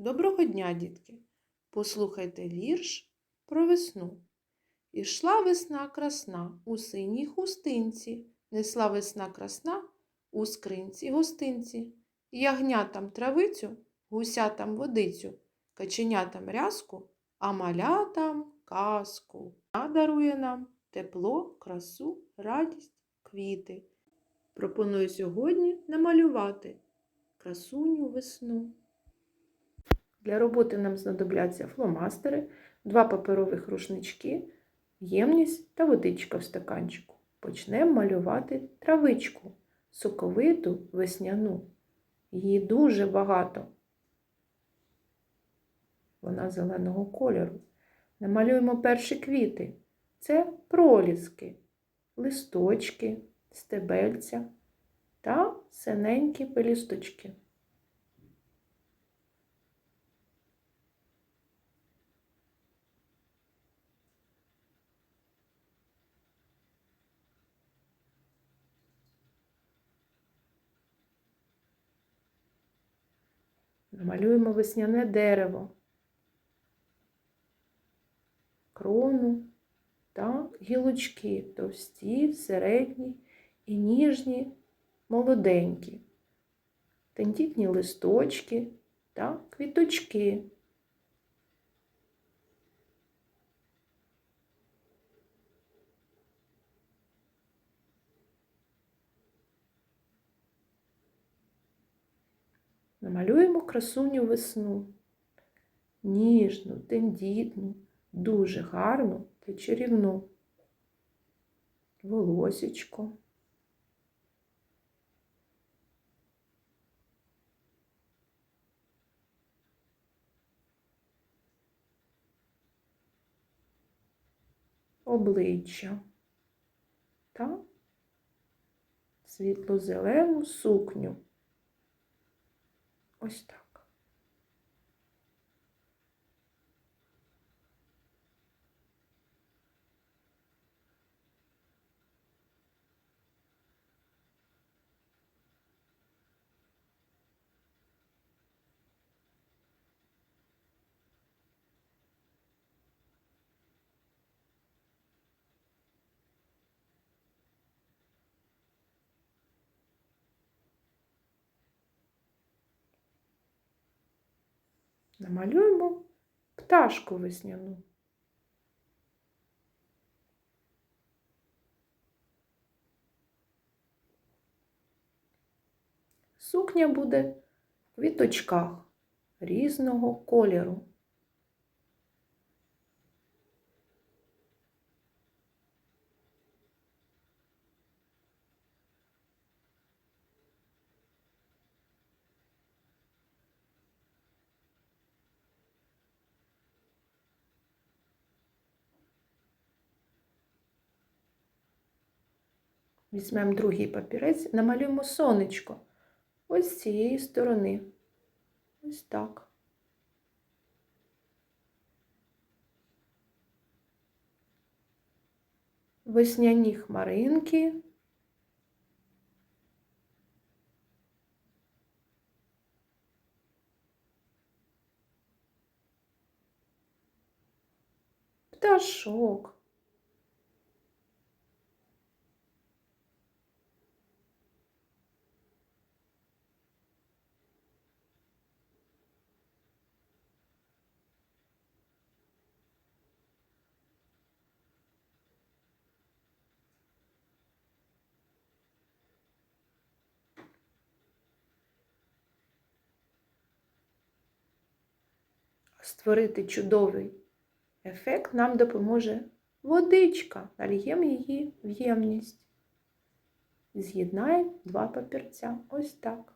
Доброго дня, дітки! Послухайте вірш про весну. Ішла весна красна у синій хустинці, несла весна красна у скринці гостинці. Ягнятам травицю, гусятам водицю, каченятам рязку, а малятам казку. Вона дарує нам тепло, красу, радість, квіти. Пропоную сьогодні намалювати красуню весну. Для роботи нам знадобляться фломастери, два паперових рушнички, ємність та водичка в стаканчику. Почнемо малювати травичку, соковиту весняну. Її дуже багато. Вона зеленого кольору. Намалюємо перші квіти. Це проліски, листочки, стебельця та синенькі пелісточки. Намалюємо весняне дерево, крону та гілочки товсті, середні і ніжні, молоденькі, тендітні листочки та квіточки. Намалюємо красуню весну. Ніжну, тендітну, дуже гарну та чарівну. Волосічко. Обличчя та світло-зелену сукню. Ось так. Намалюємо пташку весняну. Сукня буде в квіточках різного кольору. Візьмемо другий папірець, намалюємо сонечко. Ось з цієї сторони. Ось так. Весняні хмаринки. Пташок. Створити чудовий ефект нам допоможе водичка. Нальємо її в ємність. З'єднаємо два папірця. Ось так.